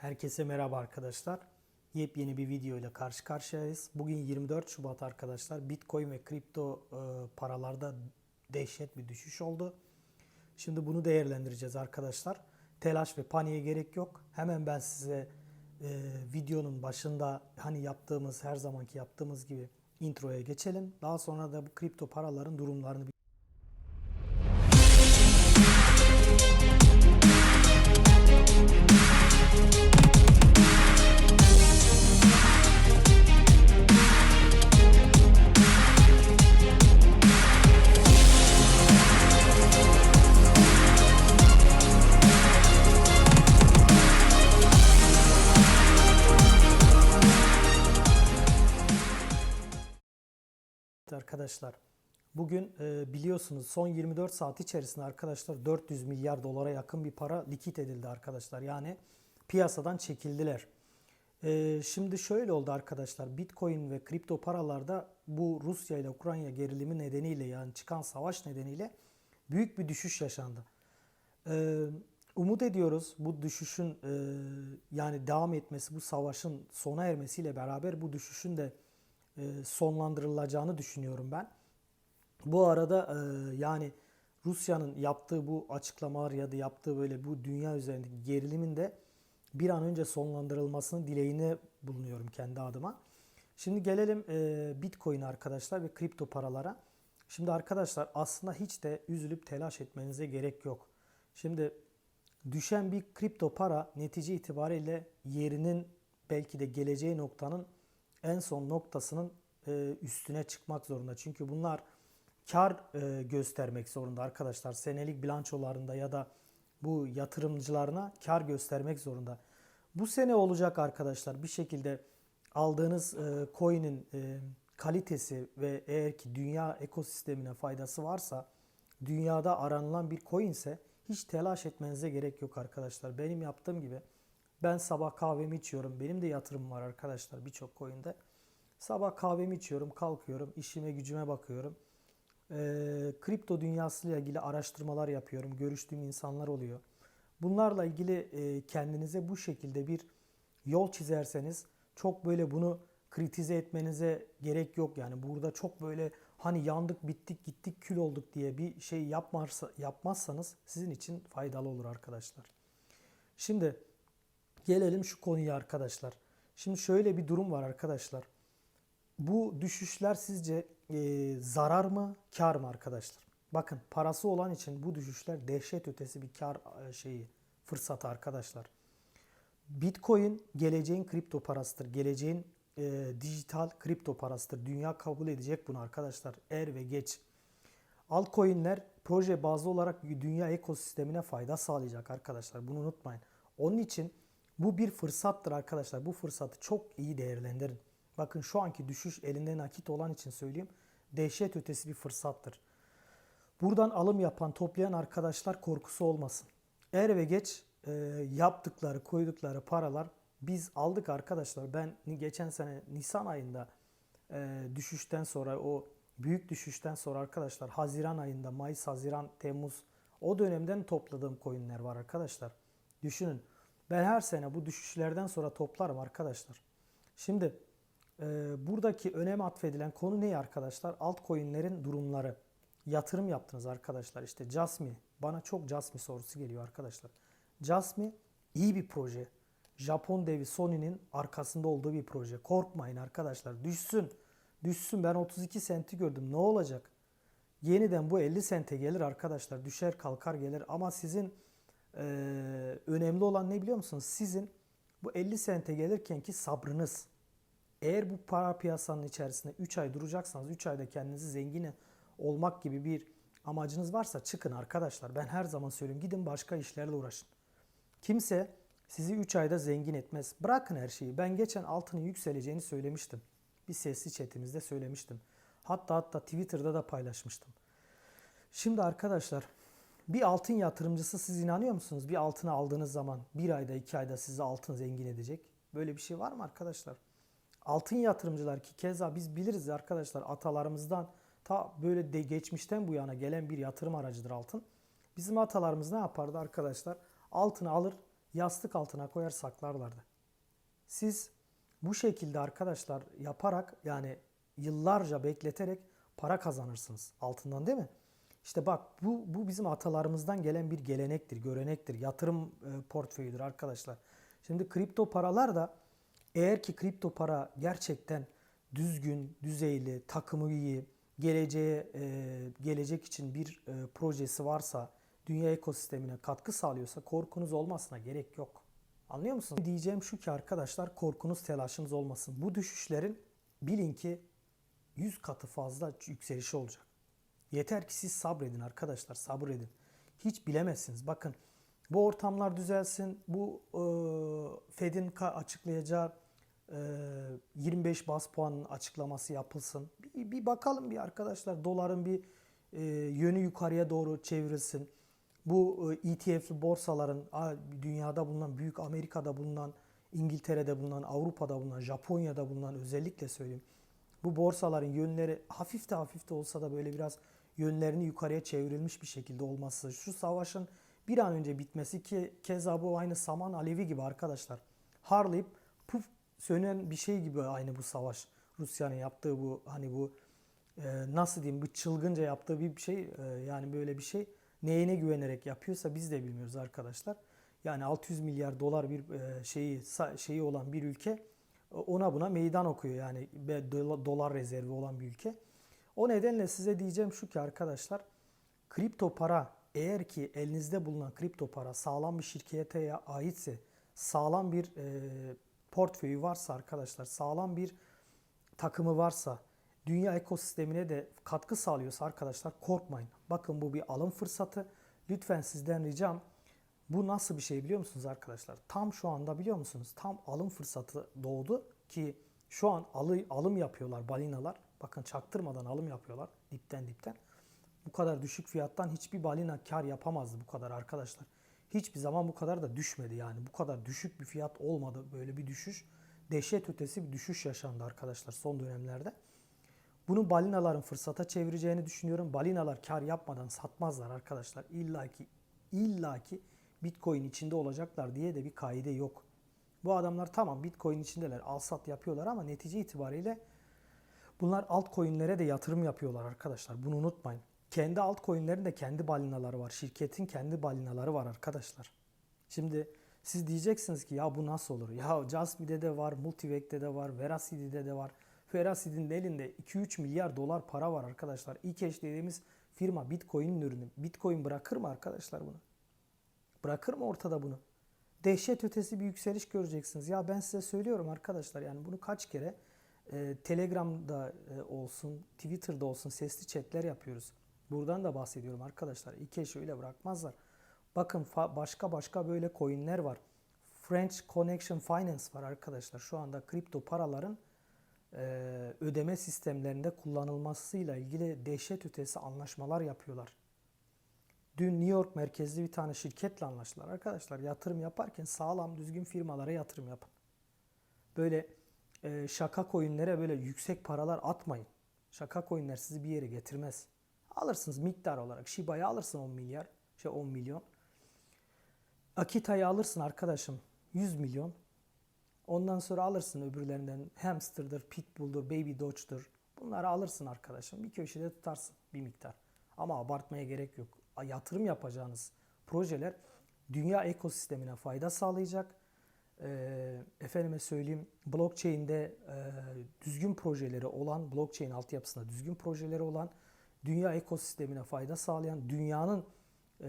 Herkese merhaba arkadaşlar. Yepyeni bir video ile karşı karşıyayız. Bugün 24 Şubat arkadaşlar. Bitcoin ve kripto e, paralarda dehşet bir düşüş oldu. Şimdi bunu değerlendireceğiz arkadaşlar. Telaş ve paniğe gerek yok. Hemen ben size e, videonun başında hani yaptığımız her zamanki yaptığımız gibi introya geçelim. Daha sonra da bu kripto paraların durumlarını bir arkadaşlar. Bugün e, biliyorsunuz son 24 saat içerisinde arkadaşlar 400 milyar dolara yakın bir para likit edildi arkadaşlar. Yani piyasadan çekildiler. E, şimdi şöyle oldu arkadaşlar. Bitcoin ve kripto paralarda bu Rusya ile Ukrayna gerilimi nedeniyle yani çıkan savaş nedeniyle büyük bir düşüş yaşandı. E, umut ediyoruz bu düşüşün yani devam etmesi, bu savaşın sona ermesiyle beraber bu düşüşün de sonlandırılacağını düşünüyorum ben. Bu arada e, yani Rusya'nın yaptığı bu açıklamalar ya da yaptığı böyle bu dünya üzerindeki gerilimin de bir an önce sonlandırılmasını dileğini bulunuyorum kendi adıma. Şimdi gelelim e, Bitcoin arkadaşlar ve kripto paralara. Şimdi arkadaşlar aslında hiç de üzülüp telaş etmenize gerek yok. Şimdi düşen bir kripto para netice itibariyle yerinin belki de geleceği noktanın en son noktasının e, üstüne çıkmak zorunda. Çünkü bunlar kar e, göstermek zorunda arkadaşlar. Senelik bilançolarında ya da bu yatırımcılarına kar göstermek zorunda. Bu sene olacak arkadaşlar bir şekilde aldığınız e, coin'in e, kalitesi ve eğer ki dünya ekosistemine faydası varsa dünyada aranılan bir coin ise hiç telaş etmenize gerek yok arkadaşlar. Benim yaptığım gibi ben sabah kahvemi içiyorum. Benim de yatırım var arkadaşlar birçok coin'de. Sabah kahvemi içiyorum, kalkıyorum, işime gücüme bakıyorum. Ee, kripto dünyasıyla ilgili araştırmalar yapıyorum. Görüştüğüm insanlar oluyor. Bunlarla ilgili e, kendinize bu şekilde bir yol çizerseniz çok böyle bunu kritize etmenize gerek yok. Yani burada çok böyle hani yandık, bittik, gittik, kül olduk diye bir şey yapmazsa, yapmazsanız sizin için faydalı olur arkadaşlar. Şimdi Gelelim şu konuya arkadaşlar. Şimdi şöyle bir durum var arkadaşlar. Bu düşüşler sizce e, zarar mı, kar mı arkadaşlar? Bakın parası olan için bu düşüşler dehşet ötesi bir kar e, şeyi, fırsatı arkadaşlar. Bitcoin geleceğin kripto parasıdır. Geleceğin e, dijital kripto parasıdır. Dünya kabul edecek bunu arkadaşlar. Er ve geç. Altcoin'ler proje bazlı olarak dünya ekosistemine fayda sağlayacak arkadaşlar. Bunu unutmayın. Onun için bu bir fırsattır arkadaşlar. Bu fırsatı çok iyi değerlendirin. Bakın şu anki düşüş elinde nakit olan için söyleyeyim. Dehşet ötesi bir fırsattır. Buradan alım yapan, toplayan arkadaşlar korkusu olmasın. Er ve geç e, yaptıkları, koydukları paralar biz aldık arkadaşlar. Ben geçen sene Nisan ayında e, düşüşten sonra o büyük düşüşten sonra arkadaşlar Haziran ayında Mayıs, Haziran, Temmuz o dönemden topladığım coinler var arkadaşlar. Düşünün ben her sene bu düşüşlerden sonra toplarım arkadaşlar. Şimdi e, buradaki önem atfedilen konu ne arkadaşlar? Altcoin'lerin durumları. Yatırım yaptınız arkadaşlar. İşte Jasmy. Bana çok Jasmy sorusu geliyor arkadaşlar. Jasmy iyi bir proje. Japon devi Sony'nin arkasında olduğu bir proje. Korkmayın arkadaşlar. Düşsün. Düşsün. Ben 32 senti gördüm. Ne olacak? Yeniden bu 50 sente gelir arkadaşlar. Düşer kalkar gelir. Ama sizin ee, önemli olan ne biliyor musunuz? Sizin bu 50 sente gelirken ki sabrınız. Eğer bu para piyasanın içerisinde 3 ay duracaksanız 3 ayda kendinizi zengin olmak gibi bir amacınız varsa çıkın arkadaşlar. Ben her zaman söylüyorum gidin başka işlerle uğraşın. Kimse sizi 3 ayda zengin etmez. Bırakın her şeyi. Ben geçen altının yükseleceğini söylemiştim. Bir sesli chatimizde söylemiştim. Hatta hatta Twitter'da da paylaşmıştım. Şimdi arkadaşlar bir altın yatırımcısı siz inanıyor musunuz? Bir altını aldığınız zaman bir ayda iki ayda sizi altın zengin edecek. Böyle bir şey var mı arkadaşlar? Altın yatırımcılar ki keza biz biliriz arkadaşlar atalarımızdan ta böyle de geçmişten bu yana gelen bir yatırım aracıdır altın. Bizim atalarımız ne yapardı arkadaşlar? Altını alır yastık altına koyar saklarlardı. Siz bu şekilde arkadaşlar yaparak yani yıllarca bekleterek para kazanırsınız altından değil mi? İşte bak bu, bu bizim atalarımızdan gelen bir gelenektir, görenektir, yatırım e, portföyüdür arkadaşlar. Şimdi kripto paralar da eğer ki kripto para gerçekten düzgün, düzeyli, takımı iyi, geleceğe e, gelecek için bir e, projesi varsa, dünya ekosistemine katkı sağlıyorsa korkunuz olmasına gerek yok. Anlıyor musunuz? Diyeceğim şu ki arkadaşlar korkunuz telaşınız olmasın. Bu düşüşlerin bilin ki 100 katı fazla yükselişi olacak. Yeter ki siz sabredin arkadaşlar sabredin. Hiç bilemezsiniz. Bakın bu ortamlar düzelsin. Bu e, Fed'in açıklayacağı e, 25 bas puanın açıklaması yapılsın. Bir, bir bakalım bir arkadaşlar doların bir e, yönü yukarıya doğru çevrilsin. Bu e, ETF'li borsaların dünyada bulunan, büyük Amerika'da bulunan, İngiltere'de bulunan, Avrupa'da bulunan, Japonya'da bulunan özellikle söyleyeyim. Bu borsaların yönleri hafif de hafif de olsa da böyle biraz yönlerini yukarıya çevrilmiş bir şekilde olması. Şu savaşın bir an önce bitmesi ki keza bu aynı saman alevi gibi arkadaşlar. Harlayıp puf sönen bir şey gibi aynı bu savaş. Rusya'nın yaptığı bu hani bu e, nasıl diyeyim bu çılgınca yaptığı bir şey e, yani böyle bir şey neyine güvenerek yapıyorsa biz de bilmiyoruz arkadaşlar. Yani 600 milyar dolar bir e, şeyi şeyi olan bir ülke e, ona buna meydan okuyor yani dolar rezervi olan bir ülke. O nedenle size diyeceğim şu ki arkadaşlar kripto para eğer ki elinizde bulunan kripto para sağlam bir şirkete aitse sağlam bir e, portföyü varsa arkadaşlar sağlam bir takımı varsa dünya ekosistemine de katkı sağlıyorsa arkadaşlar korkmayın. Bakın bu bir alım fırsatı. Lütfen sizden ricam bu nasıl bir şey biliyor musunuz arkadaşlar? Tam şu anda biliyor musunuz? Tam alım fırsatı doğdu ki şu an alı, alım yapıyorlar balinalar. Bakın çaktırmadan alım yapıyorlar dipten dipten. Bu kadar düşük fiyattan hiçbir balina kar yapamazdı bu kadar arkadaşlar. Hiçbir zaman bu kadar da düşmedi yani. Bu kadar düşük bir fiyat olmadı böyle bir düşüş. Dehşet ötesi bir düşüş yaşandı arkadaşlar son dönemlerde. Bunu balinaların fırsata çevireceğini düşünüyorum. Balinalar kar yapmadan satmazlar arkadaşlar. İlla ki illa ki Bitcoin içinde olacaklar diye de bir kaide yok. Bu adamlar tamam Bitcoin içindeler, al sat yapıyorlar ama netice itibariyle bunlar altcoin'lere de yatırım yapıyorlar arkadaşlar. Bunu unutmayın. Kendi altcoin'lerin de kendi balinaları var. Şirketin kendi balinaları var arkadaşlar. Şimdi siz diyeceksiniz ki ya bu nasıl olur? Ya Jasmi'de de var, Multivec'te de var, Veracity'de de var. Veracity'nin elinde 2-3 milyar dolar para var arkadaşlar. eCash dediğimiz firma Bitcoin'in ürünü. Bitcoin bırakır mı arkadaşlar bunu? Bırakır mı ortada bunu? Dehşet ötesi bir yükseliş göreceksiniz. Ya ben size söylüyorum arkadaşlar yani bunu kaç kere e, Telegram'da e, olsun, Twitter'da olsun sesli chatler yapıyoruz. Buradan da bahsediyorum arkadaşlar. eCash öyle bırakmazlar. Bakın başka başka böyle coinler var. French Connection Finance var arkadaşlar. Şu anda kripto paraların e, ödeme sistemlerinde kullanılmasıyla ilgili dehşet ötesi anlaşmalar yapıyorlar. Dün New York merkezli bir tane şirketle anlaştılar. Arkadaşlar yatırım yaparken sağlam düzgün firmalara yatırım yapın. Böyle e, şaka coinlere böyle yüksek paralar atmayın. Şaka coinler sizi bir yere getirmez. Alırsınız miktar olarak. Shiba'yı alırsın 10 milyar, şey 10 milyon. Akita'yı alırsın arkadaşım 100 milyon. Ondan sonra alırsın öbürlerinden Hamster'dır, Pitbull'dur, Baby Doge'dur. Bunları alırsın arkadaşım. Bir köşede tutarsın bir miktar. Ama abartmaya gerek yok. Yatırım yapacağınız projeler dünya ekosistemine fayda sağlayacak. Ee, efendime söyleyeyim blockchain'de e, düzgün projeleri olan, blockchain altyapısında düzgün projeleri olan, dünya ekosistemine fayda sağlayan, dünyanın e,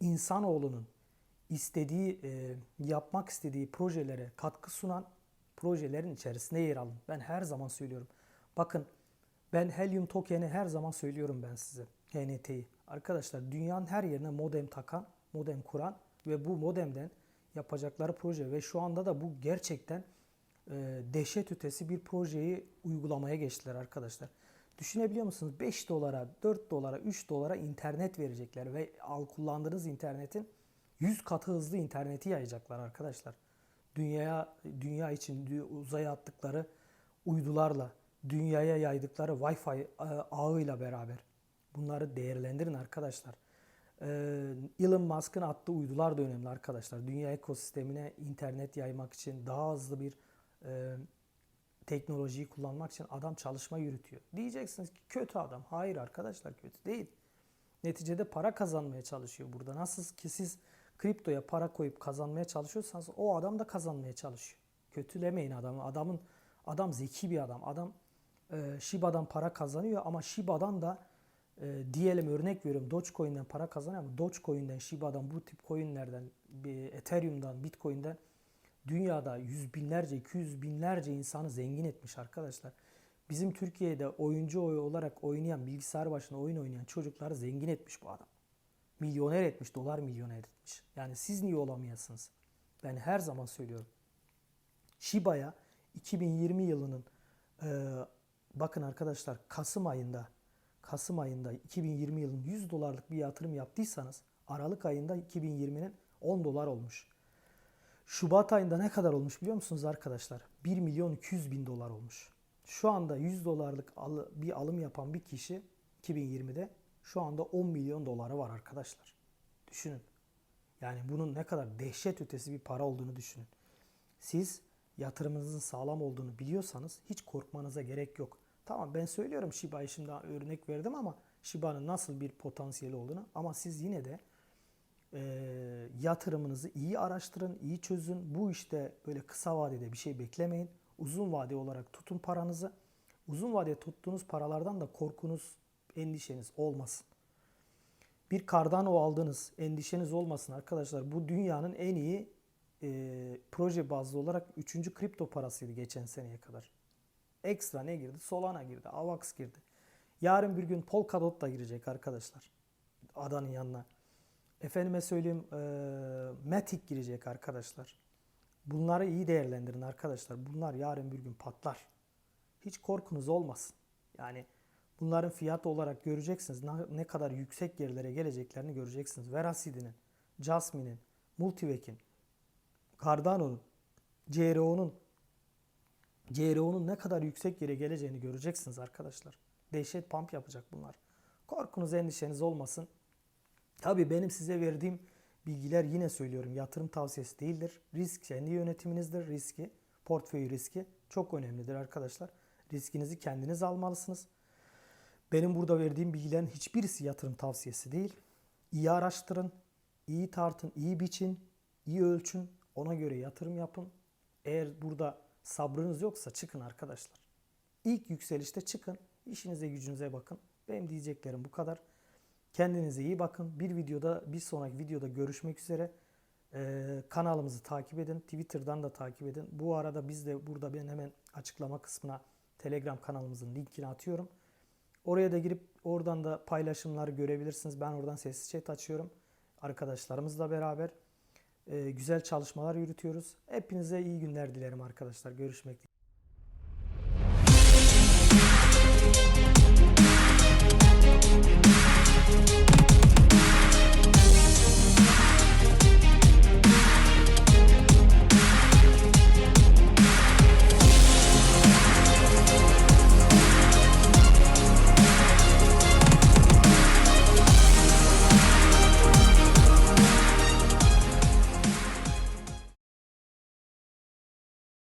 insanoğlunun istediği, e, yapmak istediği projelere katkı sunan projelerin içerisinde yer alın. Ben her zaman söylüyorum. Bakın ben Helium token'i her zaman söylüyorum ben size. HNT'yi. Arkadaşlar dünyanın her yerine modem takan, modem kuran ve bu modemden yapacakları proje ve şu anda da bu gerçekten e, dehşet ötesi bir projeyi uygulamaya geçtiler arkadaşlar. Düşünebiliyor musunuz? 5 dolara, 4 dolara, 3 dolara internet verecekler ve al kullandığınız internetin 100 katı hızlı interneti yayacaklar arkadaşlar. Dünyaya dünya için uzaya attıkları uydularla, dünyaya yaydıkları Wi-Fi e, ağıyla beraber. Bunları değerlendirin arkadaşlar. Ee, Elon Musk'ın attığı uydular da önemli arkadaşlar. Dünya ekosistemine internet yaymak için daha hızlı bir e, teknolojiyi kullanmak için adam çalışma yürütüyor. Diyeceksiniz ki kötü adam. Hayır arkadaşlar kötü değil. Neticede para kazanmaya çalışıyor burada. Nasıl ki siz kriptoya para koyup kazanmaya çalışıyorsanız o adam da kazanmaya çalışıyor. Kötülemeyin adamı. Adamın adam zeki bir adam. Adam e, Shiba'dan para kazanıyor ama Shiba'dan da e, diyelim örnek veriyorum Dogecoin'den para kazanıyor ama Dogecoin'den, Shiba'dan, bu tip coinlerden, Ethereum'dan, Bitcoin'den dünyada yüz binlerce, iki yüz binlerce insanı zengin etmiş arkadaşlar. Bizim Türkiye'de oyuncu oy- olarak oynayan, bilgisayar başında oyun oynayan çocukları zengin etmiş bu adam. Milyoner etmiş, dolar milyoner etmiş. Yani siz niye olamayasınız? Ben her zaman söylüyorum. Shiba'ya 2020 yılının e, bakın arkadaşlar Kasım ayında Kasım ayında 2020 yılının 100 dolarlık bir yatırım yaptıysanız Aralık ayında 2020'nin 10 dolar olmuş. Şubat ayında ne kadar olmuş biliyor musunuz arkadaşlar? 1 milyon 200 bin dolar olmuş. Şu anda 100 dolarlık bir alım yapan bir kişi 2020'de şu anda 10 milyon doları var arkadaşlar. Düşünün. Yani bunun ne kadar dehşet ötesi bir para olduğunu düşünün. Siz yatırımınızın sağlam olduğunu biliyorsanız hiç korkmanıza gerek yok. Tamam ben söylüyorum Shiba'yı şimdi örnek verdim ama Shiba'nın nasıl bir potansiyeli olduğunu ama siz yine de e, yatırımınızı iyi araştırın, iyi çözün. Bu işte böyle kısa vadede bir şey beklemeyin. Uzun vade olarak tutun paranızı. Uzun vade tuttuğunuz paralardan da korkunuz, endişeniz olmasın. Bir Cardano aldınız, endişeniz olmasın arkadaşlar. Bu dünyanın en iyi e, proje bazlı olarak 3. kripto parasıydı geçen seneye kadar. Ekstra ne girdi? Solana girdi, Avax girdi. Yarın bir gün Polkadot da girecek arkadaşlar. Adanın yanına. Efendime söyleyeyim e, Matic girecek arkadaşlar. Bunları iyi değerlendirin arkadaşlar. Bunlar yarın bir gün patlar. Hiç korkunuz olmasın. Yani bunların fiyat olarak göreceksiniz. Ne, kadar yüksek yerlere geleceklerini göreceksiniz. Veracity'nin, Jasmine'in, Multivek'in, Cardano'nun, CRO'nun, CRO'nun ne kadar yüksek yere geleceğini göreceksiniz arkadaşlar. Dehşet pump yapacak bunlar. Korkunuz, endişeniz olmasın. Tabii benim size verdiğim bilgiler yine söylüyorum yatırım tavsiyesi değildir. Risk kendi yönetiminizdir. Riski, portföy riski çok önemlidir arkadaşlar. Riskinizi kendiniz almalısınız. Benim burada verdiğim bilgilerin hiçbirisi yatırım tavsiyesi değil. İyi araştırın, iyi tartın, iyi biçin, iyi ölçün. Ona göre yatırım yapın. Eğer burada sabrınız yoksa çıkın arkadaşlar. İlk yükselişte çıkın. işinize gücünüze bakın. Benim diyeceklerim bu kadar. Kendinize iyi bakın. Bir videoda, bir sonraki videoda görüşmek üzere. Ee, kanalımızı takip edin. Twitter'dan da takip edin. Bu arada biz de burada ben hemen açıklama kısmına Telegram kanalımızın linkini atıyorum. Oraya da girip oradan da paylaşımları görebilirsiniz. Ben oradan sessiz chat açıyorum. Arkadaşlarımızla beraber güzel çalışmalar yürütüyoruz. Hepinize iyi günler dilerim arkadaşlar. Görüşmek dileğiyle.